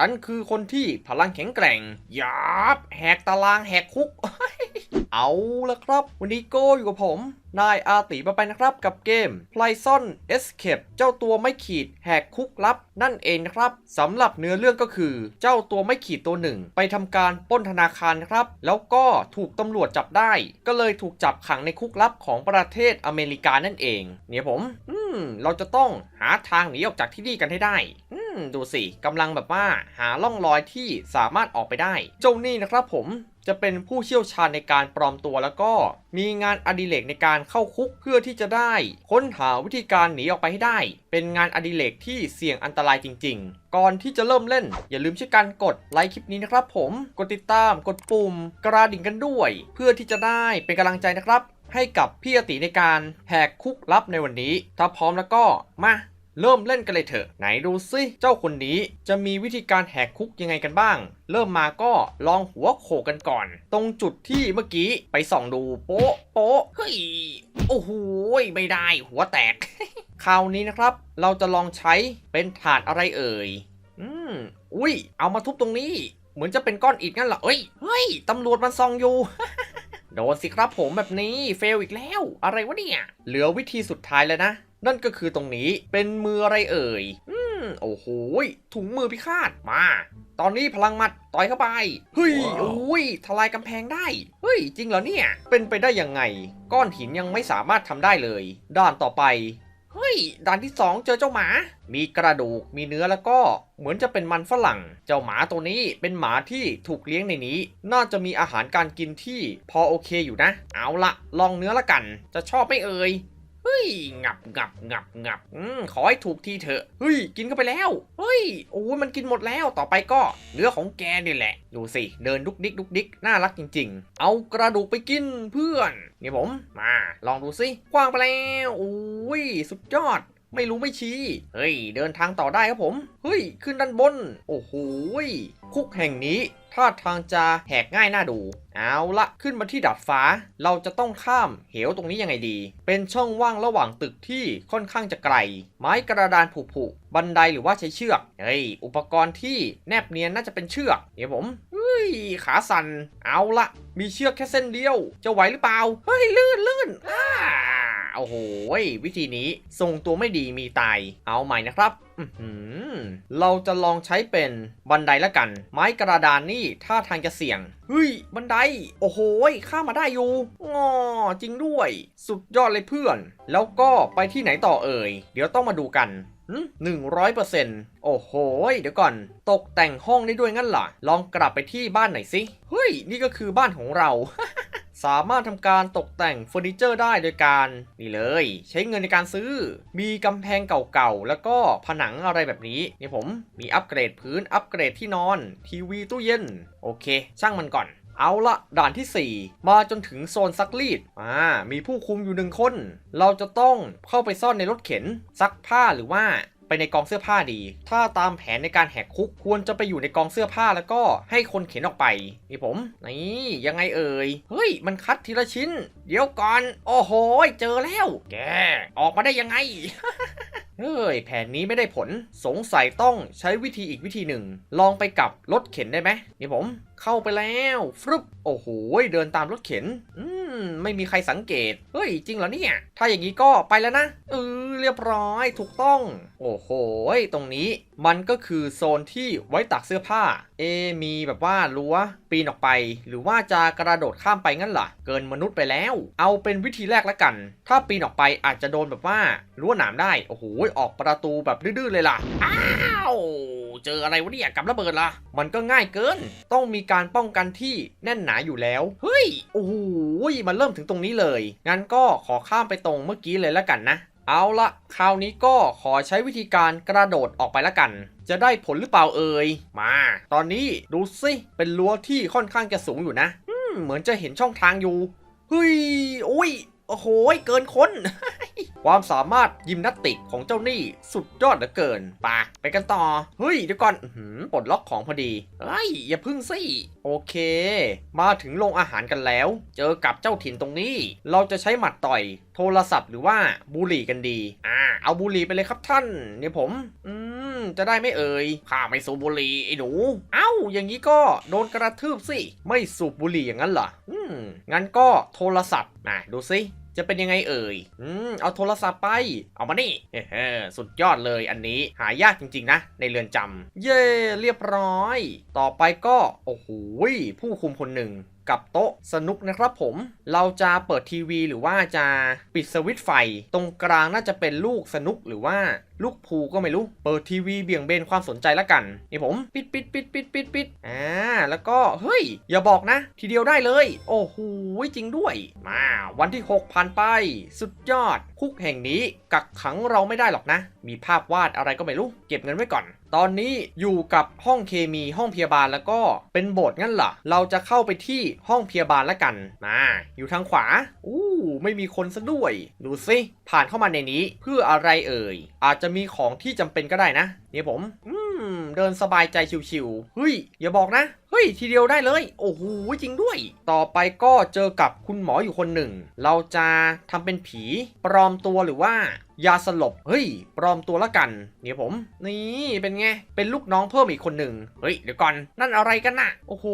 ฉันคือคนที่พลังแข็งแกร่งหยาบแหกตารางแหกคุก เอาละครับ วันนี้โก้อยู่กับผม นายอาติมาไปนะครับกับเกม p l y s o n Escape เจ้าตัวไม่ขีดแหกคุกลับ นั่นเองนะครับสำหรับเนื้อเรื่องก็คือ เจ้าตัวไม่ขีดตัวหนึ่ง ไปทำการป้นธนาคารครับ แล้วก็ถูกตำรวจจับได้ ก็เลยถูกจับขังในคุกลับของประเทศอเมริกานั่นเอง เนี่ยผม อืม เราจะต้องหาทางหนีออกจากที่นี่กันให้ได้อืมดูสิกำลังแบบว่าหาล่องรอยที่สามารถออกไปได้ เจ้านี่นะครับผมจะเป็นผู้เชี่ยวชาญในการปลอมตัวแล้วก็มีงานอดิเรกในการเข้าคุกเพื่อที่จะได้ ค้นหาวิธีการหนีออกไปให้ได้ เป็นงานอดิเรกที่เสี่ยงอันตรายจริง ๆ ก่อนที่จะเริ่มเล่น อย่าลืมช่วยกันกดไลค์คลิปนี้นะครับผมกดติดตามกดปุ่ม กระดิ่งกันด้วย เพื่อที่จะได้เป็นกำลังใจนะครับ ให้กับพี่อติในการแหกคุกลับในวันนี้ ถ้าพร้อมแล้วก็มา เริ่มเล่นกันเลยเถอะ ไหนดูซิเจ้าคนนี้จะมีวิธีการแหกคุกยังไงกันบ้าง เริ่มมาก็ลองหัวโขกกันก่อน ตรงจุดที่เมื่อกี้ไปส่องดูโป๊ะโป๊ะเฮ้ยโอ้โหไม่ได้หัวแตก คราวนี้นะครับ เราจะลองใช้เป็นถาดอะไรเอ่ยอืมอุ้ย เอามาทุบตรงนี้ เหมือนจะเป็นก้อนอิฐงั้นเหรอเอ้ยเฮ้ยตำรวจมันซองอยู่โดนสิครับผมแบบนี้เฟลอีกแล้ว อะไรวะเนี่ย เหลือวิธีสุดท้ายแล้วนะ นั่นก็คือตรงนี้เป็นมืออะไรเอ่ย อืมโอ้โหยถุงมือพิฆาตมา ตอนนี้พลังหมัดต่อยเข้าไปเฮ้ยว้าวโอ้ยทลายกำแพงได้ เฮ้ย จริงเหรอเนี่ย เป็นไปได้ยังไง ก้อนหินยังไม่สามารถทำได้เลย ด้านต่อไปเฮ้ยด่านที่สองเจอเจ้าหมา มีกระดูก มีเนื้อแล้วก็เหมือนจะเป็นมันฝรั่ง เจ้าหมาตัวนี้เป็นหมาที่ถูกเลี้ยงในนี้ น่าจะมีอาหารการกินที่พอโอเคอยู่นะ เอาละลองเนื้อละกัน จะชอบไหม่เอ่ยเฮ้ยงับงับงับงับอืมขอให้ถูกทีเถอะเฮ้ยกินเข้าไปแล้วเฮ้ยโอ้ยมันกินหมดแล้วต่อไปก็เนื้อของแกนี่แหละ ดูสิ เดินดุกดิกดุกดิกน่ารักจริง ๆ เอากระดูกไปกินเพื่อนนี่ผมมาลองดูสิคว้างไปแล้วโอ้ยสุดยอดไม่รู้ไม่ชี้ เฮ้ย เดินทางต่อได้ครับผม เฮ้ย ขึ้นด้านบน โอ้โหยคุกแห่งนี้ ท่าทางจะแหกง่ายน่าดู เอาละขึ้นมาที่ดาดฟ้า เราจะต้องข้ามเหวตรงนี้ยังไงดี เป็นช่องว่างระหว่างตึกที่ค่อนข้างจะไกล ไม้กระดานผุๆบันไดหรือว่าใช้เชือก เฮ้ย อุปกรณ์ที่แนบเนียนน่าจะเป็นเชือก เดี๋ยวผมเฮ้ย ขาสั่น เอาละ มีเชือกแค่เส้นเดียว จะไหวหรือเปล่า เฮ้ย ลื่นลื่นอ่า โอ้โหวิธีนี้ทรงตัวไม่ดีมีตาย เอาใหม่นะครับเราจะลองใช้เป็นบันไดละกัน ไม้กระดานนี่ท่าทางจะเสี่ยงเฮ้ยบันได โอ้โหข้ามาได้อยู่งอจริงด้วย สุดยอดเลยเพื่อน แล้วก็ไปที่ไหนต่อเอ่ย เดี๋ยวต้องมาดูกันหนึ่งร้อยเปอร์เซ็นต์โอ้โห เดี๋ยวก่อน ตกแต่งห้องได้ด้วยงั้นเหรอ ลองกลับไปที่บ้านหน่อยสิ เฮ้ย นี่ก็คือบ้านของเรา สามารถทำการตกแต่งเฟอร์นิเจอร์ได้โดยการนี่เลย ใช้เงินในการซื้อ มีกำแพงเก่าๆ แล้วก็ผนังอะไรแบบนี้นี่ผมมีอัปเกรดพื้นอัปเกรดที่นอน ทีวีตู้เย็น โอเค ช่างมันก่อนเอาละด่านทีสี่4 มาจนถึงโซนซักรีดอ่ามีผู้คุมอยู่หนึ่งคน เราจะต้องเข้าไปซ่อนในรถเข็นซักผ้าหรือว่า ไปในกองเสื้อผ้าดี ถ้าตามแผนในการแหกคุกควรจะไปอยู่ในกองเสื้อผ้าแล้วก็ให้คนเข็นออกไป นี่ผม นี่ยังไงเอ่ย เฮ้ย มันคัดทีละชิ้น เดี๋ยวก่อน โอ้โห เจอแล้ว แก ออกมาได้ยังไงเฮ้ยแผนนี้ไม่ได้ผลสงสัยต้องใช้วิธีอีกวิธีหนึ่ง ลองไปกับรถเข็นได้ไหมนี่ผม เข้าไปแล้วฟรึบโอ้โหเดินตามรถเข็น อืมไม่มีใครสังเกต เฮ้ย จริงเหรอเนี่ย ถ้าอย่างนี้ก็ไปแล้วนะเออเรียบร้อยถูกต้อง โอ้โหตรงนี้มันก็คือโซนที่ไว้ตักเสื้อผ้า เอ มีแบบว่ารั้วปีนออกไป หรือว่าจะกระโดดข้ามไปงั้นล่ะ เกินมนุษย์ไปแล้ว เอาเป็นวิธีแรกละกัน ถ้าปีนออกไปอาจจะโดนแบบว่ารั้วหนามได้ โอ้โหออกประตูแบบดื้อๆเลยล่ะ อ้าว เจออะไรวะเนี่ยกับระเบิดล่ะมันก็ง่ายเกิน ต้องมีการป้องกันที่แน่นหนาอยู่แล้ว เฮ้ย โอ้โหมันเริ่มถึงตรงนี้เลย งั้นก็ขอข้ามไปตรงเมื่อกี้เลยละกันนะ เอาละคราวนี้ก็ขอใช้วิธีการกระโดดออกไปละกันจะได้ผลหรือเปล่าเอ่ย มา ตอนนี้ดูสิเป็นรั้วที่ค่อนข้างจะสูงอยู่นะ เหมือนจะเห็นช่องทางอยู่ เฮ้ย โอ้ย โอ้โหเกินคนความสามารถยิมนาติกของเจ้านี่สุดยอดเหลือเกินปะไปกันต่อ เฮ้ยเดี๋ยวก่อนปลดล็อกของพอดีเฮ้ยอย่าพึ่งสิ โอเค มาถึงโรงอาหารกันแล้ว เจอกับเจ้าถิ่นตรงนี้ เราจะใช้หมัดต่อย โทรศัพท์หรือว่าบุหรี่กันดี อ่า เอาบุหรี่ไปเลยครับท่าน เนี่ยผม อืม จะได้ไม่เอ่ยข้าไม่สูบบุหรี่ไอ้หนู เอ้า อย่างนี้ก็โดนกระทืบสิ ไม่สูบบุหรี่อย่างนั้นเหรอ อืม งั้นก็โทรศัพท์นะดูสิ จะเป็นยังไงเอ่ย อืม เอาโทรศัพท์ไป เอามานี่เฮ้สุดยอดเลยอันนี้หายากจริงๆนะ ในเรือนจำเย่เรียบร้อย ต่อไปก็ โอ้โหผู้คุมคนหนึ่ง กับโต๊ะสนุกนะครับผม เราจะเปิดทีวี หรือว่าจะปิดสวิตช์ไฟ ตรงกลางน่าจะเป็นลูกสนุกหรือว่าลูกพูก็ไม่รู้ เปิดทีวีเบี่ยงเบนความสนใจละกัน นี่ผมปิดปิดปิดปิดปิดปิดอ่า แล้วก็ เฮ้ย อย่าบอกนะ ทีเดียวได้เลย โอ้โหจริงด้วย มาวันที่ 6 ผ่านไป สุดยอด คุกแห่งนี้ กักขังเราไม่ได้หรอกนะ มีภาพวาดอะไรก็ไม่รู้ เก็บเงินไว้ก่อน ตอนนี้อยู่กับห้องเคมีห้องพยาบาลแล้วก็เป็นโบสถ์งั้นเหรอ เราจะเข้าไปที่ห้องพยาบาลแล้วกัน มา อยู่ทางขวา อู้ไม่มีคนซะด้วย ดูสิ ผ่านเข้ามาในนี้เพื่ออะไรเอ่ย อาจจะมีของที่จำเป็นก็ได้นะ เนี่ยผม อืม เดินสบายใจชิวๆ เฮ้ย อย่าบอกนะเฮ้ย ทีเดียวได้เลย โอ้โหจริงด้วย ต่อไปก็เจอกับคุณหมออยู่คนหนึ่ง เราจะทำเป็นผี ปลอมตัวหรือว่ายาสลบ เฮ้ย ปลอมตัวละกัน เนี่ยผม นี่เป็นไง เป็นลูกน้องเพิ่มอีกคนหนึ่ง เฮ้ย เดี๋ยวก่อน นั่นอะไรกันน่ะ โอ้โห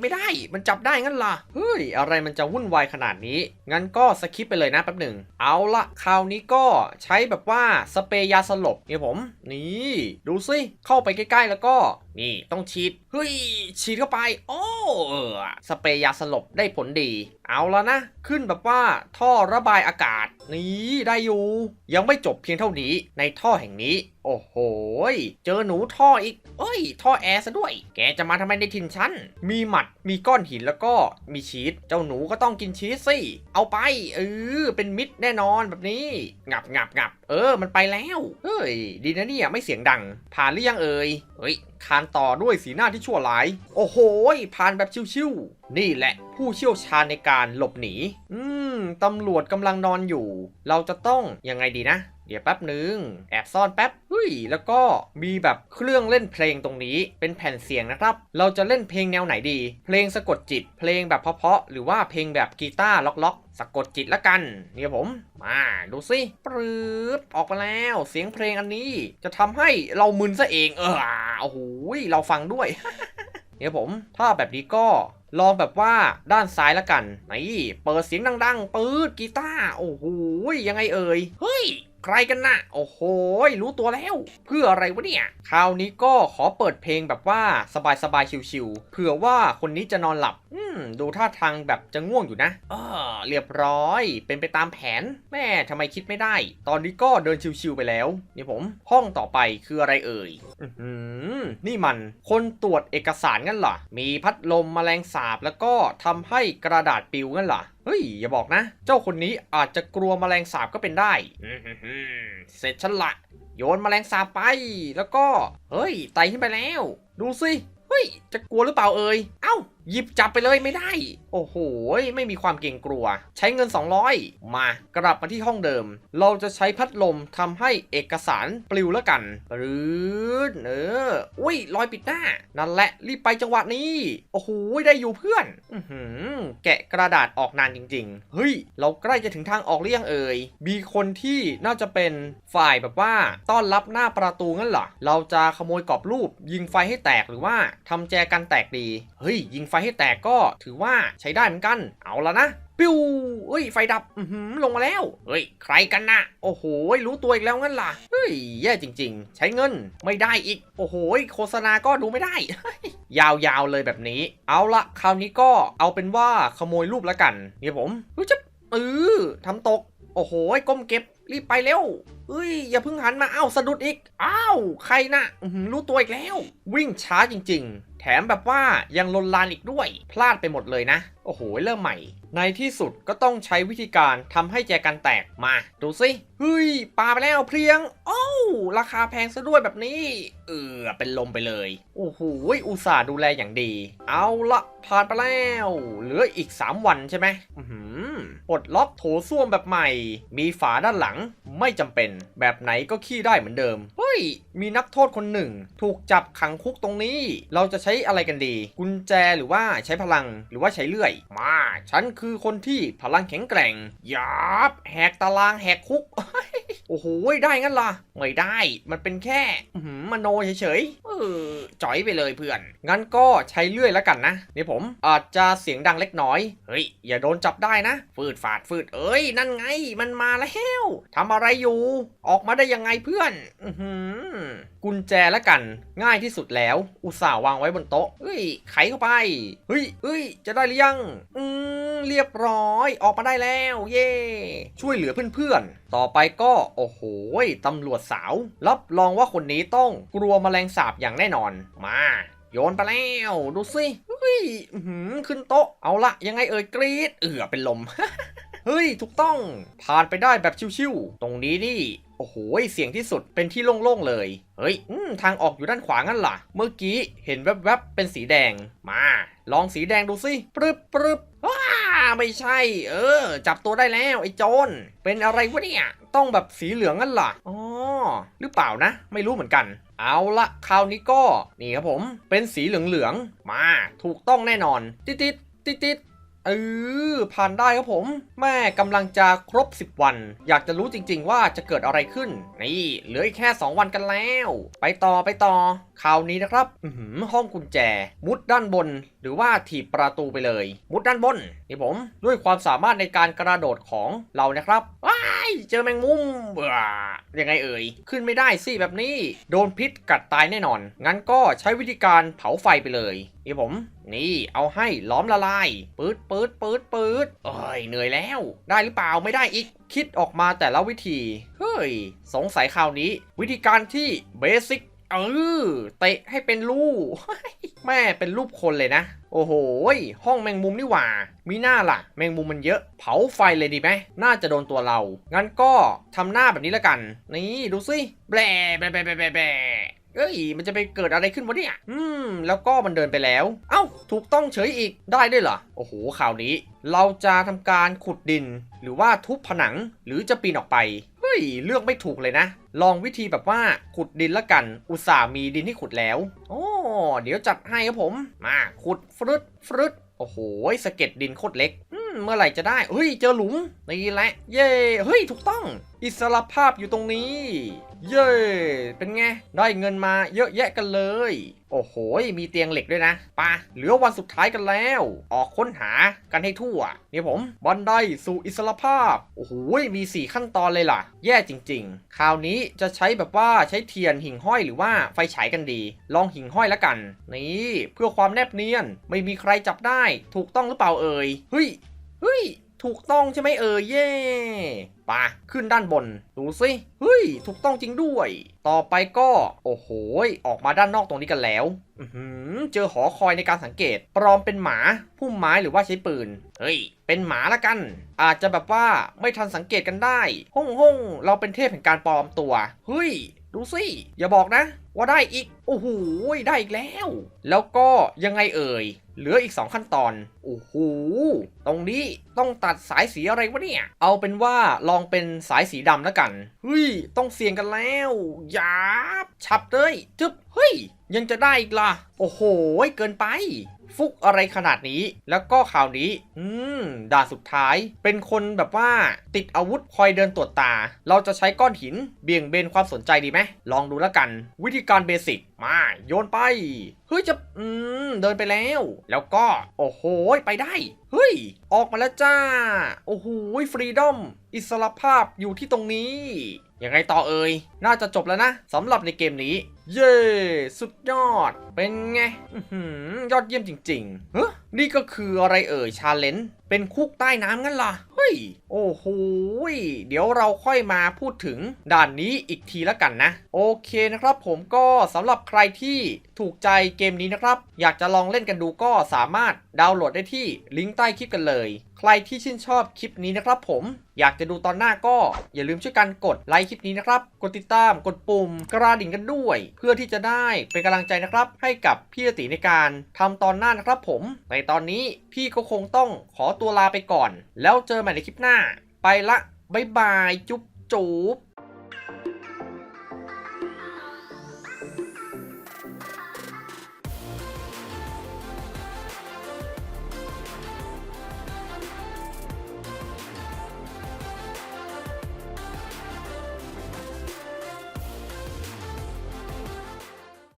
ไม่ได้ มันจับได้งั้นล่ะ เฮ้ย อะไรมันจะวุ่นวายขนาดนี้ งั้นก็สคิปไปเลยนะแป๊บหนึ่ง เอาละคราวนี้ก็ใช้แบบว่าสเปรย์ยาสลบ เนี่ยผม นี่ ดูสิ เข้าไปใกล้ๆแล้วก็ นี่ ต้องฉีด เฮ้ย ฉีดเข้าไป โอ้อสเปรย์ยาสลบได้ผลดี เอาแล้วนะ ขึ้นแบบว่าท่อระบายอากาศ นี่ได้อยู่ ยังไม่จบเพียงเท่านี้ในท่อแห่งนี้ โอ้โห เจอหนูท่ออีก เอ้ย ท่อแอร์ซะด้วย แกจะมาทำไมในถิ่นฉัน มีหมัด มีก้อนหินแล้วก็มีชีส เจ้าหนูก็ต้องกินชีสสิ เอาไป เออ เป็นมิตรแน่นอนแบบนี้ งับงับงับ เออ มันไปแล้ว เฮ้ย ดีนะเนี่ยไม่เสียงดัง ผ่านหรือยังเอ่ย เฮ้ย คานต่อด้วยสีหน้าที่ชั่วร้าย โอ้โห ผ่านแบบชิวๆ นี่แหละ ผู้เชี่ยวชาญในการหลบหนี อืม ตำรวจกำลังนอนอยู่ เราจะต้องยังไงดีนะ เดี๋ยวแป๊บหนึ่งแอบซ่อนแป๊บ ยแล้วก็มีแบบเครื่องเล่นเพลงตรงนี้เป็นแผ่นเสียงนะครับ เราจะเล่นเพลงแนวไหนดี เพลงสะกดจิต เพลงแบบเพาะๆหรือว่าเพลงแบบกีตาร์ล็อกๆสะกดจิตละกันเนี่ยผม มาดูสิปรื๊บออกมาแล้วเสียงเพลงอันนี้ จะทำให้เรามึนซะเองเออโอ้โหเราฟังด้วยเนี่ยผมถ้าแบบนี้ก็ลองแบบว่าด้านซ้ายละกัน นี่ เปิดเสียงดังๆปื๊ดกีตาร์โอ้โหยังไงเอ่ยเฮ้ย ใครกันนะโอ้โห รู้ตัวแล้ว เพื่ออะไรวะเนี่ย คราวนี้ก็ขอเปิดเพลงแบบว่าสบายๆ ชิวๆ เผื่อว่าคนนี้จะนอนหลับ อืม ดูท่าทางแบบจะง่วงอยู่นะเออเรียบร้อย เป็นไปตามแผน แม่ทำไมคิดไม่ได้ ตอนนี้ก็เดินชิวๆไปแล้ว นี่ผม ห้องต่อไปคืออะไรเอ่ย อื นี่มัน คนตรวจเอกสารงั้นเหรอ มีพัดลมแมลงสาบแล้วก็ทำให้กระดาษปิวงั้นเหรอ เฮ้ย อย่าบอกนะ เจ้าคนนี้อาจจะกลัวแมลงสาบก็เป็นได้ เสร็จฉันละ โยนแมลงสาบไป แล้วก็ เฮ้ย ไต่ขึ้นไปแล้ว ดูสิ เฮ้ย จะกลัวหรือเปล่าเอ่ย เอ้าหยิบจับไปเลยไม่ได้ โอ้โห ไม่มีความเกรงกลัว ใช้เงิน 200 มากลับมาที่ห้องเดิม เราจะใช้พัดลมทำให้เอกสารปลิวแล้วกันปรื๊ดเอออุ้ยรอยปิดหน้า นั่นแหละรีบไปจังหวะนี้ โอ้โห ได้อยู่เพื่อนอือหือแกะกระดาษออกนานจริง ๆ เฮ้ย เราใกล้จะถึงทางออกหรือยังเอ่ยมีคนที่น่าจะเป็นฝ่ายแบบว่าต้อนรับหน้าประตูงั้นเหรอเราจะขโมยกรอบรูป ยิงไฟให้แตกหรือว่าทำแจกันแตกดีเฮ้ยยิงไฟให้แตกก็ถือว่าใช้ได้เหมือนกัน เอาละนะ ปิ้วเอ้ย ไฟดับอือหือลงมาแล้ว เฮ้ย ใครกันนะโอ้โห รู้ตัวอีกแล้วงั้นล่ะ เฮ้ย แย่จริง ๆ ใช้เงินไม่ได้อีก โอ้โห โฆษณาก็ดูไม่ได้ ยาวๆเลยแบบนี้ เอาละคราวนี้ก็เอาเป็นว่าขโมยรูปแล้วกันเนี่ยผมรู้จะเออทำตก โอ้โห ก้มเก็บ รีบไปเร็วเอ้ย อย่าเพิ่งหันมา อ้าว สะดุดอีก อ้าว ใครนะอื้อหือรู้ตัวอีกแล้ว วิ่งช้าจริง ๆ แถมแบบว่ายังลนลานอีกด้วย พลาดไปหมดเลยนะ โอ้โห เริ่มใหม่ ในที่สุดก็ต้องใช้วิธีการทำให้แจกันแตกมา ดูสิเฮ้ยปลาไปแล้วเพียง โอ้ราคาแพงซะด้วยแบบนี้เออเป็นลมไปเลย โอ้โหอุตส่าห์ดูแลอย่างดี เอาละผ่านไปแล้ว เหลืออีก 3 วันใช่ไหมอือหือปลดล็อกโถส้วมแบบใหม่ มีฝาด้านหลังไม่จำเป็น แบบไหนก็ขี้ได้เหมือนเดิม เฮ้ย มีนักโทษคนหนึ่ง ถูกจับขังคุกตรงนี้ เราจะใช้อะไรกันดี กุญแจหรือว่าใช้พลังหรือว่าใช้เลื่อย มา ฉันคือคนที่พลังแข็งแกร่งหยาบแหกตารางแหกคุก โอ้โหได้งั้นล่ะไม่ได้มันเป็นแค่มโนเฉยๆเออจ่อยไปเลยเพื่อน งั้นก็ใช้เลื่อยแล้วกันนะนี่ผมอาจจะเสียงดังเล็กน้อยเฮ้ยอย่าโดนจับได้นะ ฟืดฝาดฟืดเอ้ย นั่นไงมันมาแล้วทำอะไรอยู่ ออกมาได้ยังไงเพื่อนอืกุญแจแล้วกัน ง่ายที่สุดแล้ว อุตส่าห์วางไว้บนโต๊ะเฮ้ยไขเข้าไปเฮ้ยเฮ้ยจะได้หรือยัง อืม เรียบร้อย ออกมาได้แล้ว เย่ช่วยเหลือเพื่อนๆ ต่อไปก็ โอ้โหตำรวจสาว รับรองว่าคนนี้ต้องกลัวแมลงสาบอย่างแน่นอน มาโยนไปแล้ว ดูสิเฮ้ยหือขึ้นโต๊ะ เอาละยังไงเอ่ยกรีดเอือเป็นลม เฮ้ย ถูกต้อง ผ่านไปได้แบบชิวๆ ตรงนี้นี่ โอ้โห เสียงที่สุดเป็นที่โล่งๆเลย เฮ้ยทางออกอยู่ด้านขวางั้นล่ะ เมื่อกี้เห็นแวบๆ เป็นสีแดง มา ลองสีแดงดูสิปรึบปรึบ ไม่ใช่ เออ จับตัวได้แล้วไอ้โจรเป็นอะไรวะเนี่ย ต้องแบบสีเหลืองงั้นล่ะอ๋อหรือเปล่านะ ไม่รู้เหมือนกันเอาละคราวนี้ก็ นี่ครับผม เป็นสีเหลืองๆ มา ถูกต้องแน่นอน ติดติดติดติดๆเออผ่านได้ครับผม แม่กำลังจะครบ 10 วัน อยากจะรู้จริงๆว่าจะเกิดอะไรขึ้น นี่ เหลืออีกแค่ 2 วันกันแล้ว ไปต่อไปต่อคราวนี้นะครับห้องกุญแจ มุดด้านบน หรือว่าถีบประตูไปเลย มุดด้านบน นี่ผม ด้วยความสามารถในการกระโดดของเรานะครับว้ายเจอแมงมุมเบื่อยังไงเอ่ย ขึ้นไม่ได้สิแบบนี้ โดนพิษกัดตายแน่นอน งั้นก็ใช้วิธีการเผาไฟไปเลยนี่ผม นี่เอาให้ล้อมละลายปืดปืดปืดปืดเอ้ยเหนื่อยแล้ว ได้หรือเปล่าไม่ได้อีก คิดออกมาแต่ละวิธี เฮ้ย สงสัยคราวนี้ วิธีการที่เบสิก เออเตะให้เป็นรูแม่เป็นรูปคนเลยนะ โอ้โห ห้องแมงมุมนี่หว่า มีหน้าล่ะ แมงมุมมันเยอะ เผาไฟเลยดีไหม น่าจะโดนตัวเรา งั้นก็ทำหน้าแบบนี้แล้วกัน นี่ดูสิแบะแบะแบะแบะแบะแบเอ้ย มันจะไปเกิดอะไรขึ้นวะเนี่ย อืม แล้วก็มันเดินไปแล้ว เอ้า ถูกต้องเฉยอีก ได้ด้วยเหรอ โอ้โห ข่าวนี้ เราจะทำการขุดดิน หรือว่าทุบผนัง หรือจะปีนออกไป ยเลือกไม่ถูกเลยนะ ลองวิธีแบบว่าขุดดินละกัน อุตส่าห์มีดินที่ขุดแล้ว โอ้เดี๋ยวจัดให้ครับผม มาขุดฟรึดฟรึดโอ้โหสะเก็ดดินโคตรเล็กเมื่อไหร่จะได้ เฮ้ย เจอหลุม นี่แหละ เย้ เฮ้ย ถูกต้อง อิสรภาพอยู่ตรงนี้ เย้ เป็นไง ได้เงินมาเยอะแยะกันเลย โอ้โห มีเตียงเหล็กด้วยนะปะเหลือวันสุดท้ายกันแล้ว ออกค้นหากันให้ทั่ว เนี่ยผมบันไดสู่อิสรภาพ โอ้โห มี 4 ขั้นตอนเลยล่ะ แย่จริง ๆ คราวนี้จะใช้แบบว่าใช้เทียนหิ่งห้อยหรือว่าไฟฉายกันดี ลองหิ่งห้อยแล้วกัน นี่เพื่อความแนบเนียน ไม่มีใครจับได้ ถูกต้องหรือเปล่าเอ่ย เฮ้ย เฮ้ย ถูกต้องใช่ไหมเอ่ยเย่ปะขึ้นด้านบน ดูสิเฮ้ย ถูกต้องจริงด้วย ต่อไปก็ โอ้โหออกมาด้านนอกตรงนี้กันแล้วอืเจอหอคอยในการสังเกต ปลอมเป็นหมาพุ่มไม้หรือว่าใช้ปืน เฮ้ย เป็นหมาละกัน อาจจะแบบว่าไม่ทันสังเกตกันได้ ห้องห้องเราเป็นเทพแห่งการปลอมตัว เฮ้ย ดูสิ อย่าบอกนะ ว่าได้อีก โอ้โห ได้อีกแล้ว แล้วก็ยังไงเอ่ย เหลืออีก 2 ขั้นตอน โอ้โห ตรงนี้ต้องตัดสายสีอะไรวะเนี่ย เอาเป็นว่าลองเป็นสายสีดำแล้วกัน เฮ้ย ต้องเสี่ยงกันแล้วหยาบ ฉับเลย จึ๊บ เฮ้ย ยังจะได้อีกล่ะ โอ้โห เกินไป ฟุกอะไรขนาดนี้ แล้วก็ข่าวนี้ อืมด่านสุดท้าย เป็นคนแบบว่าติดอาวุธคอยเดินตรวจตา เราจะใช้ก้อนหินเบี่ยงเบนความสนใจดีไหมลองดูแล้วกัน วิธีการเบสิกมาโยนไปเฮ้ยจะอืมเดินไปแล้ว แล้วก็ โอ้โหไปได้ เฮ้ย ออกมาแล้วจ้า โอ้โหฟรีดอม อิสรภาพอยู่ที่ตรงนี้ ยังไงต่อเอ่ย น่าจะจบแล้วนะสำหรับในเกมนี้ เย้สุดยอด เป็นไงอยอดเยี่ยมจริงๆเฮ้นี่ก็คืออะไรเอ่ยชาเลนจ์เป็นคุกใต้น้ำงั้นล่ะ เฮ้ย โอ้โหเดี๋ยวเราค่อยมาพูดถึงด่านนี้อีกทีละกันนะ โอเคนะครับผมก็สำหรับใครที่ถูกใจเกมนี้นะครับ อยากจะลองเล่นกันดูก็สามารถดาวน์โหลดได้ที่ลิงก์ใต้คลิปกันเลย ใครที่ชื่นชอบคลิปนี้นะครับผมอยากจะดูตอนหน้าก็อย่าลืมช่วยกันกดไลค์คลิปนี้นะครับ กดติดตามกดปุ่มกระดิ่งกันด้วย เพื่อที่จะได้เป็นกำลังใจนะครับ ให้กับพี่ติในการทำตอนหน้านะครับผม ในตอนนี้พี่ก็คงต้องขอตัวลาไปก่อน แล้วเจอใหม่ในคลิปหน้า ไปละบ๊ายบายจุ๊บจุ๊บ